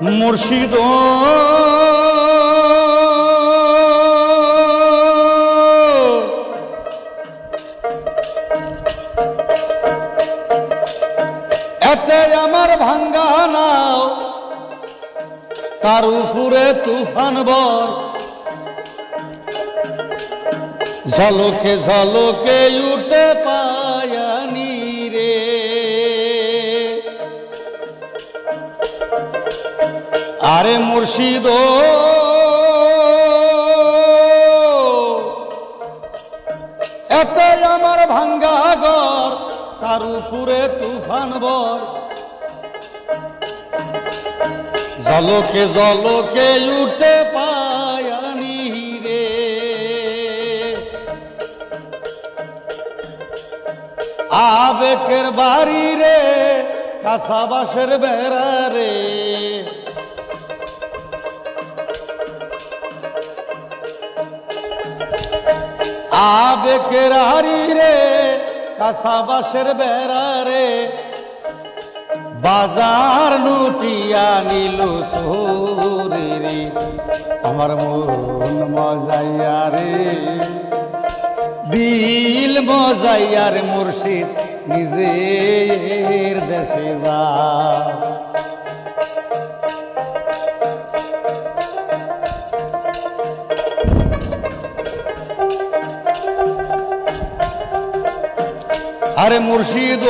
মুর্শিদ এতে আমার ভাঙ্গা নাও তার উপরে তুফান বর। ঝলকে ঝলকে উঠে পায়ানি আরে মুর্শিদ এত আমার ভাঙ্গা ঘর, তার উপরে তুফান বর। জলকে জলকে উঠে পায়ানি রে। আবেকের বাড়ি রে কাঁচাবাসের বেড়া রে। আবেকের হারি রে কাঁচাবাসের বেড়া রে। বাজার লুটিয়া নিল সোরে আমার মন মজাইয়া রে। দিল মজাইয়ার মুর্শিদ নিজের দেশে যা। আরে মুর্শিদ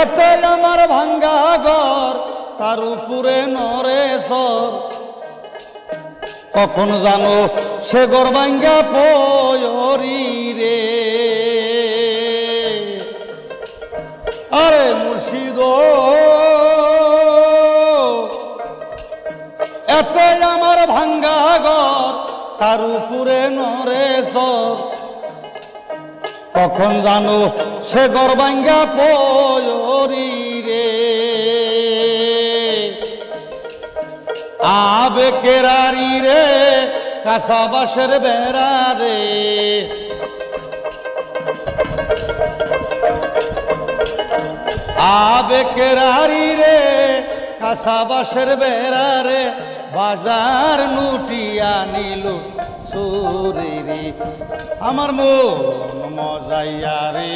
এতে আমার ভাঙ্গা ঘর, তার উপরে নরে সর কখন জানো সে গর ভাঙ্গা পয়রি রে। আরে মুর্শিদ এতে আমার ভাঙ্গা ঘর, তার উপরে নরে সর কখন জানো সে গরবাঙ্গা পয়রি রে? আবে কেরারি রে কাঁচাবাসের বেড়া রে। আবে কেরারি রে কাঁচাবাসের বেড়া রে। বাজার নুটিয়া নিল সুরে রে আমার মন মজাইয়া রে।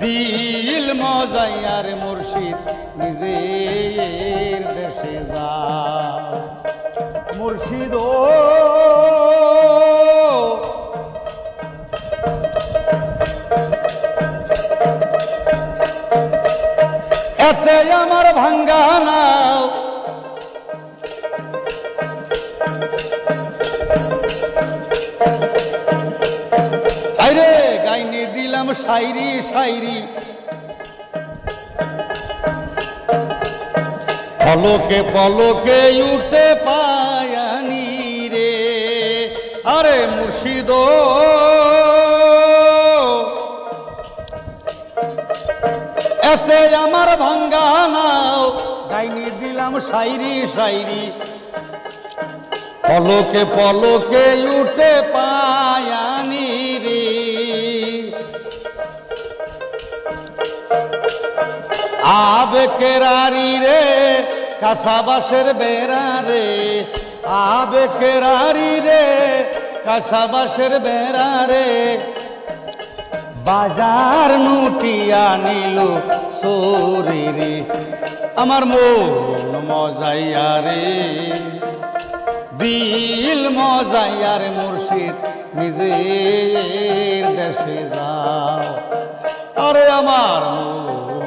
দিল মজাইয়া রে মুর্শিদ নিজের দেশে যা। মুর্শিদ ও, এতে আমার ভাঙ্গা সাইরি সাইরি। পলকে পলকে উঠে পায়ানি রে। আরে মুর্শিদ। এতে আমার ভাঙ্গা নাও। গাইনি দিলাম সাইরি সাইরি। পলকে পলকে উঠে পায়ানি আবে কেরারি রে, কাসাবাসের বেড়া রে। আবে কেরারি রে, কাসাবাসের বেড়া রে। বাজার নুটিয়া নিল সোরে রে, আমার মন মজাইয়া রে। দিল মজাইয়া রে মুর্শিদ, নিজের দেশে যাও। আরে আমার মন